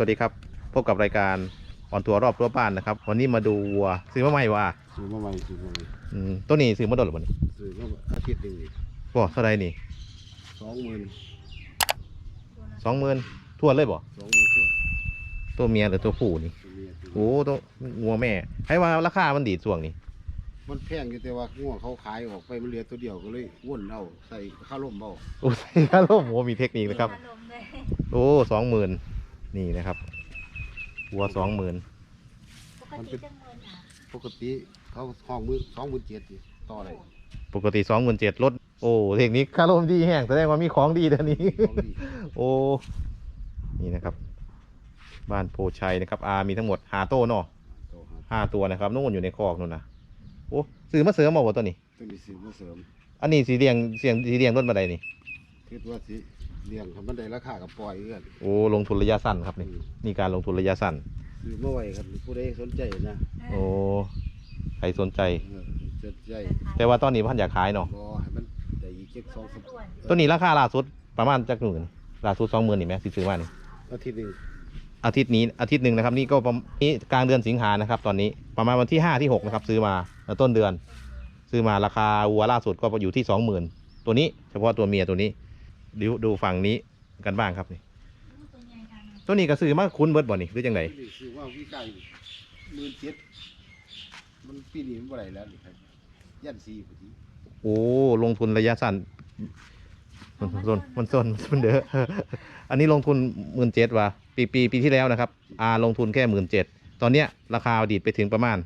สวัสดีครับ พบกับรายการออนทัวร์รอบรั้วบ้านนะครับ วันนี้มาดูวัวซื้อมาใหม่ว่ะซื้อมาใหม่ซื้อมาใหม่อืมตัวนี้ซื้อมาโดนหรือเปล่านี่ซื้อมาอาทิตย์หนึ่งนี่บ่เท่าไรนี่สองหมื่นสองหมื่นทวนเลยบ่สองหมื่นชั่วตัวเมียหรือตัวผู้นี่ตัวเมียตัวโอ้ตัวงัวแม่ให้ว่าราคามันดีดส่วงนี่มันแพงอยู่แต่ว่าง่วงเขาขายออกไปมันเหลือตัวเดียวก็เลยว่นเอาใส่ข้าวล่มเอาโอ้ยค่าร่มโอ้มีเทคนิคนะครับอารมณ์เลยโอ้สองหมื่น นี่นะครับวัวสองหมื่นปกติจังเงินอะปกติเขาห้องมือสองหมื่นเจ็ดต่ออะไรปกติสองหมื่นเจ็ดลดโอ้เทคนิคค่าร่มดีแห้งแสดงว่ามีของดีเดี๋ยวนี้ ของดีโอ้นี่นะครับ บ้านโพชัยนะครับอามีทั้งหมดหาโต้เนาะโตครับห้าตัวนะครับนู่นอยู่ในคอกนู่นนะโอ้ซื้อมาเสริมมาบ่ตัวนี้ ตัวนี้ซื้อมาเสริมอันนี้สีเรียงเสียงสีเรียงต้นบันไดนี่คิดว่าสิ เลี้ยงทำมันได้ราคากับปล่อยเอื้อนโอ้ลงทุนระยะสั้นครับนี่นี่การลงทุนระยะสั้นซื้อมาไว้ครับผู้ใดสนใจนะโอ้ใครสนใจ เออสนใจแต่ว่าตอนนี้พันอยากขายเนาะรอให้มันได้อีกเจ็ดสองสามตัวนี้ราคาล่าสุดประมาณจักหมื่นล่าสุดสองหมื่นนี่ไหมสิซื้อมานี่อาทิตย์หนึ่งอาทิตย์นี้อาทิตย์หนึ่งนะครับนี่ก็ประมาณนี่กลางเดือนสิงหานะครับตอนนี้ประมาณวันที่ห้าที่หกนะครับซื้อมาแล้วต้นเดือน ซื้อมาราคาวัวล่าสุดก็อยู่ที่สองหมื่นตัวนี้เฉพาะตัวเมียตัวนี้ ดูดูฝั่งนี้กันบ้างครับนี่ตัวใหญ่จังตัวนี้ก็ซื้อมาคุ้นเบิดบ่นี่หรือจังไงนี่คือว่าวิจัยหมื่นเจ็ดมันปีนี้มันบ่ได้แล้วนี่ครับยันสี่พอดีโอ้ลงทุนระยะสั้นมันซนมันซนมันเด้ออันนี้ลงทุนหมื่นเจ็ดว่ะปีปีปีที่แล้วนะครับอาลงทุนแค่หมื่นเจ็ดตอนเนี้ยราคาดีดไปถึงประมาณ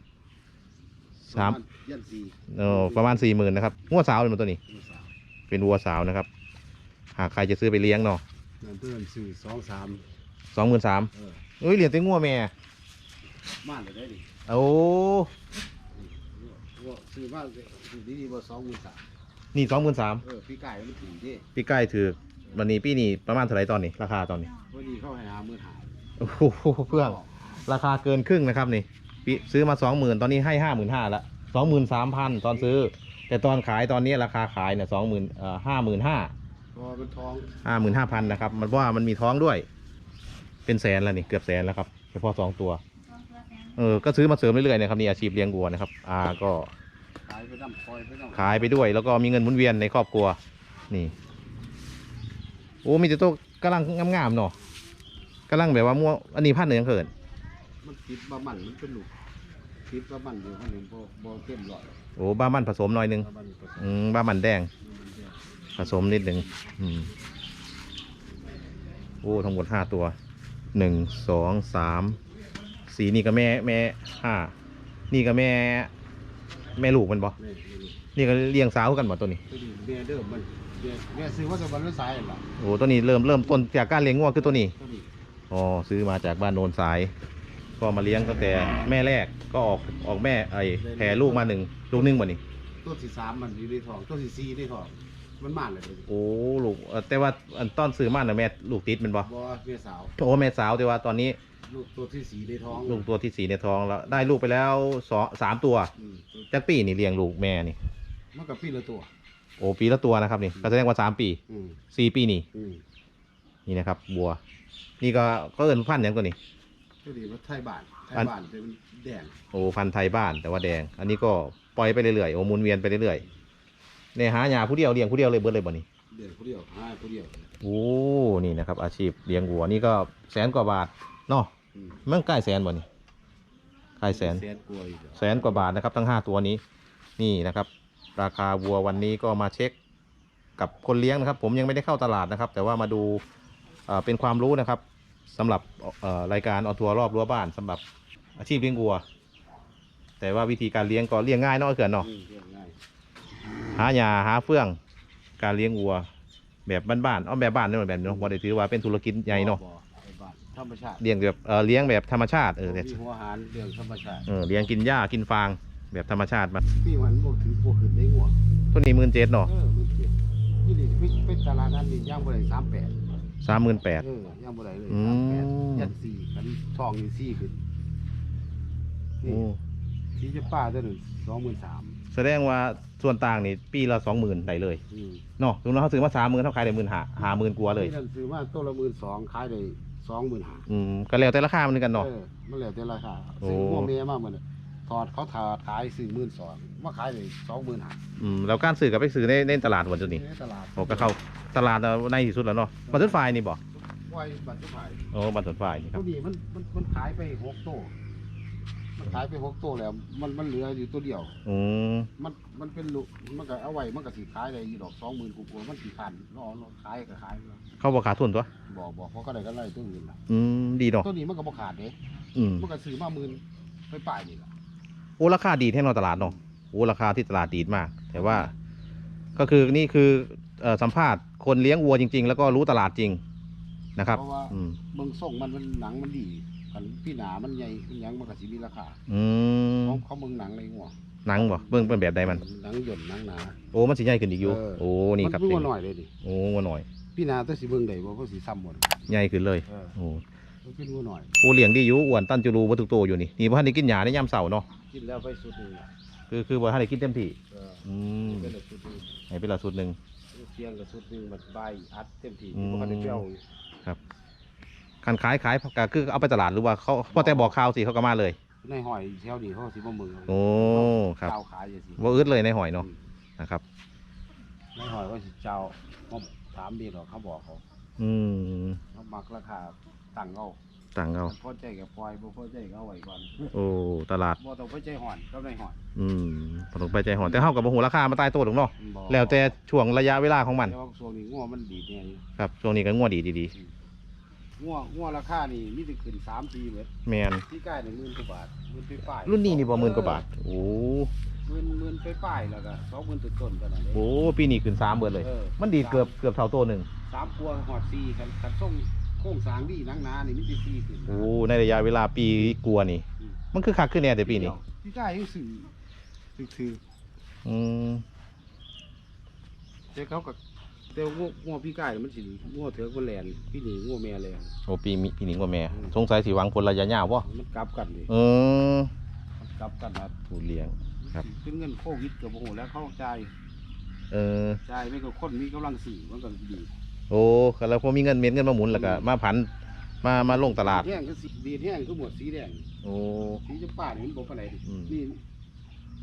สามประณยันสี่เออประมาณสี่หมื่นนะครับงวดสาวเลยมันตัวนี้ตัวสามเป็นวัวสาวนะครับ หากใครจะซื้อไปเลี้ยงเนาะนั่นเพื่อนซื้อสองสามสองหมื่นสามเออเอ้ยเหรียญเต็งงัวแม่ม่านเลยได้ดิโอ้ว่าซื้อมาซื้อดีๆว่าสองหมื่นสามนี่สองหมื่นสามเออพี่ไก่มันถึงดิพี่ใกล้ถือวันนี้พี่นี่ประมาณเท่าไหรตอนนี้ ราคาตอนนี้วันนี้เข้าให้หาหมื่นหาโอ้โหเพื่อนราคาเกินครึ่งนะครับนี่ปีซื้อมาสองหมื่นตอนนี้ให้ห้าหมื่นห้าละสองหมื่นสามพันตอนซื้อ แต่ตอนขายตอนนี้ราคาขายเนี่ยสองหมื่นเอ่อห้าหมื่นห้า พอมันท้องห้าหมื่นห้าพันนะครับ มันว่ามันมีท้องด้วย เป็นแสนแล้วนี่เกือบแสนแล้วครับเฉพาะสองตัว เออ ก็ซื้อมาเสริมเรื่อยๆนะครับนี่อาชีพเลี้ยงวัวนะครับอาก็ขายไปน้ำคอยไปน้ำขายไปด้วย แล้วก็มีเงินหมุนเวียนในครอบครัว นี่ โอ้มีแต่ตัวกำลังงามๆเนาะกำลังแบบว่าม่วงอันนี้พันธุ์หนึ่งยังเขินมันติดบะมันมันเป็นลูกติดบะมันอยู่ข้างหนึ่งบ่บ่เต็มร้อยโอ้บ้ามันผสมหน่อยหนึงบะมันผสมอืมบ้ามันแดงมันเยอะ ผสมนิดหนึ่งอืมโอ้ทั้งหมดห้าตัวหนึ่งสองสามสีนี่ก็แม่แม่ห้านี่ก็แม่ แม่ลูกมันบ่แม่ไม่รู้นี่ก็เลี้ยงสาวกันบ่ตัวนี้ตัวนี้แม่เดิมมันแม่แม่ซื้อว่าจะบรรลุสายนั่นล่ะโอ้ตัวนี้เริ่มเริ่มต้นจากการเลี้ยงงัวคือตัวนี้ตัวนี้อ๋อซื้อมาจากบ้านโนนสาย ก็มาเลี้ยงตั้งแต่แม่แรกก็ออกออกแม่ไอแผ่ลูกมาหนึ่งลูกหนึงบ่นี่ตัวที่สามมันอยู่ในท้องตัวที่สี่ในท้อง มันมาเลยตัวนี้โอ้ลูกเอ่อแต่ว่าอันตอนซื้อมาน่ะแม่ลูกติดแมันบ่บ่แม่สาว โอ้แม่สาวแต่ว่าตอนนี้ลูกตัวที่สี่ในท้องลูกตัวที่สี่ในท้องแล้วได้ลูกไปแล้วสองสามตัวอืมตัวจักปีนี่เลี้ยงลูกแม่นี่มันกับพี่ละตัว โอ้ปีละตัวนะครับนี่ก็แสดงว่าสามปีอืมสี่ปีนี่อืมนี่นะครับ บัว นี่ก็ก็เอินพันธุ์หยังตัวนี้ตัวนี้มันไทยบ้านไทยอัน บ้านเป็นแดงโอ้พันธุ์ไทยบ้านแต่ว่าแดง อันนี้ก็ปล่อยไปเรื่อยๆโอ้หมุนเวียนไปเรื่อยๆ เนี่ยหาหยาผู้เดียวเลี้ยงผู้เดียวเลยเบิดเลยบ่นี่เดือนผู้เดียวห้าผู้เดียวโอ้นี่นะครับ อาชีพเลี้ยงวัวนี่ก็แสนกว่าบาทเนาะอืมมันใกล้แสนบ่นี่ใกล้แสน แสนกลัวาอยู่แล้วแสนกว่าบาทนะครับทั้งห้าตัวนี้นี่นะครับ ราคาวัววันนี้ก็มาเช็คกับคนเลี้ยงนะครับ ผมยังไม่ได้เข้าตลาดนะครับ แต่ว่ามาดูเอ่อเป็นความรู้นะครับสำหรับเอ่อรายการออนทัวร์รอบรั้วบ้านสำหรับอาชีพเลี้ยงวัว แต่ว่าวิธีการเลี้ยงก็เลี้ยงง่ายเนาะเกินเนาะอืมเรียกง่าย หาหญ้าหาเฟื่อง การเลี้ยงวัว แบบบ้านๆเอาแบบบ้านนี่มันแบบนี้เนาะบ่ได้ถือว่าเป็นธุรกิจใหญ่เนาะบ่บ่ไอ้บ้านธรรมชาติเลี้ยงแบบเออเลี้ยงแบบธรรมชาติเออแต่มีหัวอาหารเรื่องธรรมชาติเออเลี้ยงกินหญ้ากินฟางแบบธรรมชาติมาพี่มันบ่ถือบ่ขึ้นได้งัวตัวนี้หมื่นเจ็ดเนาะเออมันเก็บนี่ดิไปไปตลาดนั้นนี่ย่างบ่ได้38สามหมื่นแปดเออย่างบ่ได้เลยอืม38ยัน4กันทองนี่4ขึ้นนี่โอ้ ที่จะป้าตัวหนึง23,000แสดงว่าส่วนต่างนี่ปีละสองหมื่นได้เลยอืมเนาะตรงนั้นเขาซื้อมาสามหมื่นเขาขายได้หมื่นหาหาหมื่นกว่าเลยนี่นั่นซื้อมาตัวละ12,000ขายได้สองหมื่นห้าอืมก็แล้วแต่ราคามันกันเนาะเออมันแล้วแต่ราคาโอ้ ซื้อหัวเมียมากมันถอดเขาถอดขายสี่หมื่นสองมาขายเลยสองหมื่นห้าอืมแล้วการซื้อกับไปซื้อในในตลาดวันจุดนี้ในตลาดโอ้ก็เข้าตลาดเอาในที่สุดแล้วเนาะบัตรไฟนี่บ่ไว้บัตรทุกขายโอ้บัตรไฟนี่คตัรัวบนี้มันมันมันขายไปหกโตวมัน ขายไปหกโตวแล้ว มันมันเหลืออยู่ตัวเดียว อืมมันมันเป็นลูกมันก็เอาไว้มันก็สิขายได้อยู่ดอกสองหมื่นกว่าๆมันสี่พันรอรอขายก็ขายแล้วเขาบอกขาดทุนตัว บอกบอกเขาก็ได้ก็ไล่ตัวอื่นล่ะอืมดีเนาะตัวนี้มันก็บ่ขาดเด้อืมมันก็ซื้อมาหมื่นไปป่ายนี่ล่ะโอ้ราคาดีแท้เนอนตลาดเนาะโอ้ราคาที่ตลาดดีมาก แต่ว่า ก็คือนี่คือเอ่อสัมภาษณ์คนเลี้ยงวัวจริง ๆ แล้วก็รู้ตลาดจริงนะครับ เพราะว่าอืม เบิ่งส่งมันมันหนังมันดี กันพี่หนามันใหญ่มันหยังมันก็สิมีราคาอืมเขาเขาเบิ่งหนังเลยงัวหนังบ่เบิ่งเป็นแบบใดมัน หนังหย่นหนังหนา โอ้มันสิใหญ่ขึ้นอีกอยู่ เออ โอ้นี่ครับมันเพิ่งว่าน้อยเลยดิโอ้วัวหน่อยพี่หนาตัวสิเบิ่งได้บ่เพราะสิซ้ำหมดใหญ่ขึ้นเลยเออโอ้มันเป็นวัวน้อย โอ้เลี้ยงดีอยู่อ้วนตันจูรูบ่ทุกตัวอยู่นี่นี่บ่ทันได้กินหญ้าในยามเช้าเนาะกินแล้วไปสุดหนึงล่ะคือคือบ่ทันได้กินเต็มที่เอออืมเป็นละสุดหนึงให้เป็นละสุดหนึง เที่ยงกับสุดหนึงมันใบายอัดเต็มที่อืม บ่คันได้เปรี้ยวคั นขายขายก็คือเอาไปตลาดหรือว่าเขาพอแต่บอกข่าวสิเขาก็มาเลย ในหอยแถวนี้เขาสิบ่มึงโอ้ครับเจ้าขายจังซี่บ่อึดเลยในหอยเนาะนะครับ ในหอยก็สิเจ้าบ่ถามดีหรอกเขาบอกเขาอืมเขามักราคาตั้งเอาต่างเอาพอใจกับปล่อยบ่พอใจก็เอาไว้ก่อนโอ้ตลาดบ่ต้องไปใจห่อนก็ในหอยอืมผลไปใจหอนแต่เฮากับบ่ฮู้ราคามาตายตัวหรอกเนาะบ่แล้วแต่ช่วงระยะเวลาของมันแต่ว่าช่วงนี้งัวมันดีแน่อยู่ครับช่วงนี้ก็งัวดีดี งัวงัวราคานี่มีแต่ขึ้น3ปีเบิดๆแมนที่ใกล้นี่หมื่นกว่าบาทหมื่นไปปลายรุ่นนี้นี่บ่หมื่นกว่าบาท โอ้หมื่นหมื่นไปปลายแล้วก็20,000ต้นๆกันนั่นเองโหปีนี้ขึ้น3เบิดเลยออ มันดีเกือบเกือบเท่าตัวหนึงสามปัวหอดสี่คันคันส่งโค้งสร้างดีหนังหนานี่มันสิสี่ขึ้นโอ้ในระยะเวลาปีกลัวานี่มันคือคักขึ้นแน่แต่ปีนี้พี่กายยังสื่อสื่อถืออืมแต่เขากับ แต่งัวงัวพี่กายมันสิงัวเถือกมันแลนพี่หนีงัวแม่แลนโอ้ปีมีปีนี้กว่าแม่อืมสงสัยสิหวังผลระยะยาวบ่มันกลับกันดิเออมันกลับกันนะผู้เลี้ยง ครับ เป็นเงินโควิดกับโอ้โหแล้วเขาจ่ายเออจ่ายไม่ก็คนมีกำลังสื่อมันก็ดีโอ้แล้วพอมีเงินเม็ดเงินมาหมุนแล้วก็มาผัน มามาลงตลาด แห้งก็สีดีแห้งก็หมดสีแดงโอ้ สีจะป้านี่มันบ่ปานใดดิอืม นี่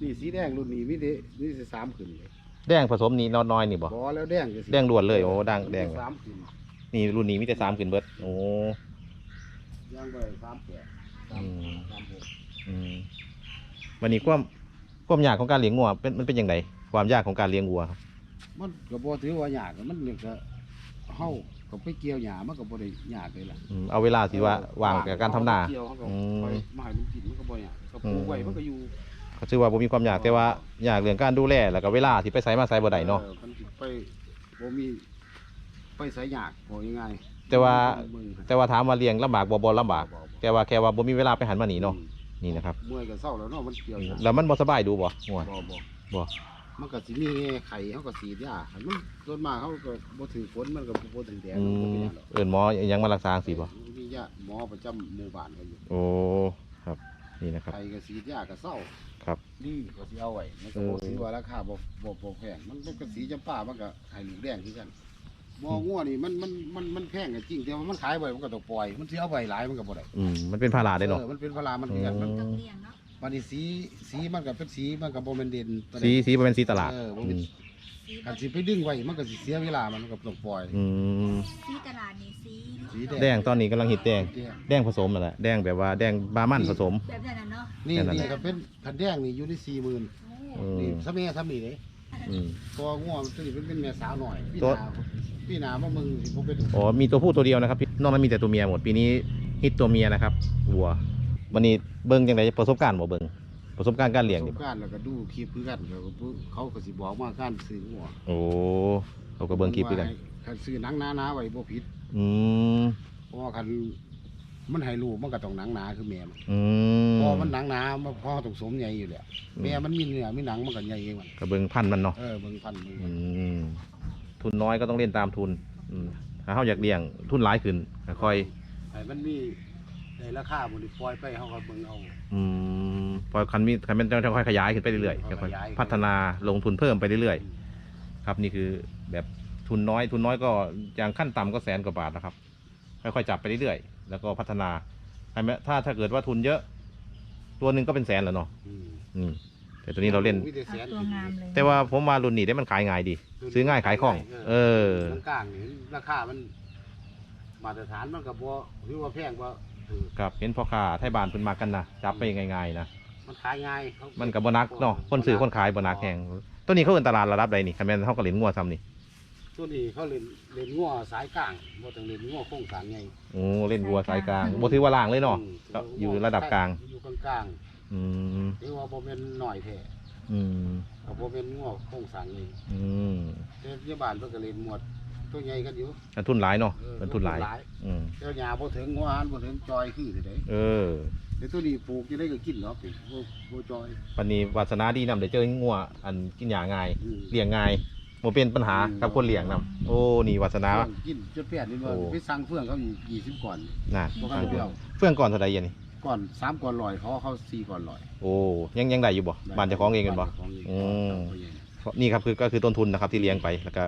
นี่สีแดงรุ่นนี้มีเด้นี่สิสามขึ้นเลย แดงผสมนี่น้อยๆนี่บ่บ่แล้วแดงจะสิแดงล้วนเลยโอ้ดังแดงสามขึ้นนี่รุ่นนี้มีแต่สามขึ้นเบิดโอ้ย่างไปสามแปดสามอืมสามหกอืมวันนี้ความความยากของการเลี้ยงวัวเป็นมันเป็นอย่างไรความยากของการเลี้ยงวัวครับมันก็บ่ถือว่าหยากมันเนี่ยก็เฮาก็ไปเกี่ยวหญ้ามันก็บ่ได้หยากเลยล่ะอืมเอาเวลาสิว่าว่างกับการทำนา เกี่ยวเขาก็อืมไปมาให้มันกินมันก็บ่หยากก็ปลูกไว้มันก็อยู่ เขาชื่อว่าบ่มีความยากแต่ว่าอยากเรื่องการดูแลแล้วก็เวลาที่ไปไสมาไสบ่ได้เนาะ ออมันสิไปบ่มีไปไสยากบ่ยังไงแต่ว่าเบิ่งให้แต่ว่าถามว่าเลี้ยงลำบากบ่บ่ลำบากบ่บ่แค่ว่าแค่ว่าบ่มีเวลาไปหันมานี่เนาะอืมนี่นะครับเมื่อยก็เศร้าแล้วเนาะมันเกี่ยวหญ้าแล้วมันบ่สบายดูบ่งัวบ่บ่บ่มันก็สิมีไข่เขาก็สีดยาคันมันส่วนมากเขาก็บ่ถือฝนมันก็บ่ถึงแดดอืมันบ่เป็นมหยังหรอกเอิ้นหมออิหยังมารักษาจังซี่บ่มียาหมอประจำหมู่บ้านเขาอยู่โอ้ครับ นี่นะครับ ไข่ก็สีดยาก็เศร้าครับดีก็สิเอาไว้มันก็บ่ถือว่าราคาบ่บ่บ่แพงมันมันก็สีจำปามันก็ให้ลูกแดงคือกันบ่งัวนี่มันมันมันมันแพงก็จริงแต่ว่ามันขายไว้มันก็ต้องปล่อย มันสิเอาไว้หลายมันก็บ่ได้อืมมันเป็นภาระได้เนาะ ออมันเป็นเวลามันคือกันมันอืต้องเลี้ยงเนาะบัดนี้สีสีมันก็เป็นสีมันก็บ่แม่นเด่นปานใด สีสีบ่แม่นสีตลาดเออบ่อืเป็นม สีแบคันบสิไปดึงไว้มันก็สิเสียเวลามันก็ต้องปล่อยอืมสีตลาดนี่สีสีแดงตอนนี้กำลังฮิตแดง แดงแดงผสมนั่นแหละแดงแบบว่าแดงบามันผสม แบบนั้นน่ะเนาะนี่แค่นั้นนี่แหละ ก็เป็นคันแดงนี่อยู่ใน40,000โอ้อืมนี่ซะแม่ซะมีเด้อืม ตัวง่วงตัวนี้เป็นเป็นแม่สาวหน่อยพี่ตัว นาพี่นาว่ามึงสิบ่เป็นอ๋อมีตัวผู้ตัวเดียวนะครับนอกนั้นมีแต่ตัวเมียหมดปีนี้ฮิตตัวเมียนะครับวัววันนี้เบิ่งจังไดประสบการณ์บ่เบิ่ง ประสบการณ์การเลี้ยงปนี่ระสบการณ์แล้วก็ดูคลิปคือกันเขาก็พูดเขาก็สิบอกว่าการซื้อหัวโอ้เขาก็เบิ่งคลิปด้วยกันว่าให้คันซื้อหนังหนาๆไว้บ่ผิดอืมเพราะว่าคันมันให้ลูกมันก็ต้องหนังหนาคือแม่มันอืพมอมันหนังหนามันพอต้องสมใหญ่อยู่แหละแม่มันมีเนื้อมีหนังมันก็ใหญ่เองมันก็เบิ่งพันธุ์มันเนาะเออเบิ่งพันธุ์เบิ่งอืมทุนน้อยก็ต้องเล่นตามทุนอืมถ้าเฮาอยากเลี้ยงทุนหลายขึ้นก็ค่อย ให้มันมี ในราคาบ่ได้ปล่อยไปเฮาก็เบิ่งเอา อืมพอคันมีคันมันจะค่อยขยายขึ้นไปเรื่อยๆค่อยๆค่อยขยายๆพัฒนาลงทุนเพิ่มไปเรื่อยๆครับนี่คือแบบทุนน้อยทุนน้อยก็อย่างขั้นต่ำก็แสนกว่าบาทนะครับค่อยๆจับไปเรื่อยๆแล้วก็พัฒนาใช่ไหมถ้าถ้าเกิดว่าทุนเยอะ ตัวหนึ่งก็เป็นแสนแล้วเนาะอืมอืมแต่ตัวนี้เราเล่น มีแต่แสเอานตัวงามเลยแต่ว่าผมมารุ่นนี้ได้มันขายง่ายดี ซื้อง่ายขายคล่อง เออกลางๆนี่ราคามัน มาตรฐานมันก็บ่ถือว่าแพงบ่เออครับเห็นพ่อค้าไทยบ้านเพิ่นมากันนะจับไปง่ายๆนะมันขายง่ายเขามันกับบนักเนาะคนซื้อคนขายบนักแหงตัวนี้เขาเอินตลาดระดับใดนี่คันแม่นเฮาก็เล่นงัวซ้ำนี่ตัวนี้เขาเล่นเล่นงัวสายกลางบ่ต้องเล่นงัวโค้งสางไงโอ้เล่นวัวสายกลางบ่ถือว่าล่างเลยเนาะอืมก็อยู่ระดับกลาง อยู่กลางอืมๆหรือว่าบ่เป็นหน่อยแท้อืมก็บ่เป็นงัวโค้งสางไงอืม แต่ที่บ้านเพิ่นก็เล่นหมด ตัวใหญ่กันอยู่มันทุนหลายเนาะเออมันทุนหลายอืมเจ้าหญ้าบ่ถึงงัวหันบ่ถึงจอยคือสิได้เออแต่ตัวนี้ปลูกจะได้ก็กินเนาะปิบ่บ่จอยวันนี้วาสนาดีนำได้เจองัวอันกินหญ้าง่ายอืมเลี้ยงง่ายบ่เป็นปัญหากับคนเลี้ยงนํโอ้นี่วาสนาเฟื่องกินจนเปลี่ยนนี่ว่าโอ้ไปสั่งเฟื่องเขาอีกยี่สิบก่อนน่ะบ่ทันได้เอาเฟื่องก่อนเท่าใดเย็นนี่ก่อนสามก่อนลอยเขาเขาสี่ก่อนลอย โอ้ยังยังได้อยู่บ่บ้านเจ้าของเองกันบ่บ้านเจ้าของเองอืมเอาไปเองเพราะนี่ครับคือก็คือต้นทุนนะครับที่เลี้ยงไปแล้วก็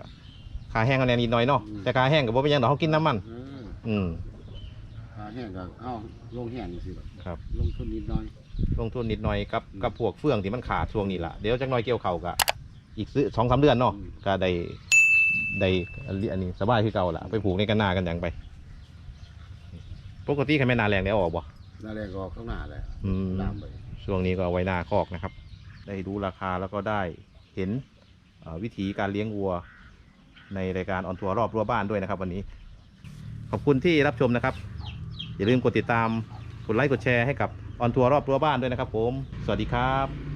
ค่าแห้งกันแน่นิดหน่อยเนาะอืม แต่ค่าแห้งก็บ่เป็นหยังดอกเขากินน้ำมัน เอออืมหาแห้งก็เอ้าลงแห้งสิล่ะครับ ลงทุนนิดหน่อยลงทุนนิดหน่อยกับอืมกับพวกเฟื่องที่มันขาดช่วงนี้ละเดี๋ยวจักหน่อยเกี่ยวเข่าวก็อีกซื้อสองสามเดือนเนาะอืมก็ได้ได้อันนี้สบายคือเก่าละไปผูกในกันหน้ากันอย่างไป ปกติใครไม่นาแรงได้ออกบ่นั่นแหละก็ข้างหน้าแหละอืมตามไปช่วงนี้ก็เอาไว้หน้าคอกนะครับ ได้รู้ราคาแล้วก็ได้เห็นเอ่อวิธีการเลี้ยงวัว ในรายการออนทัวร์รอบรั้วบ้านด้วยนะครับ วันนี้ขอบคุณที่รับชมนะครับ อย่าลืมกดติดตามกดไลค์กดแชร์ให้กับออนทัวร์รอบรั้วบ้านด้วยนะครับผม สวัสดีครับ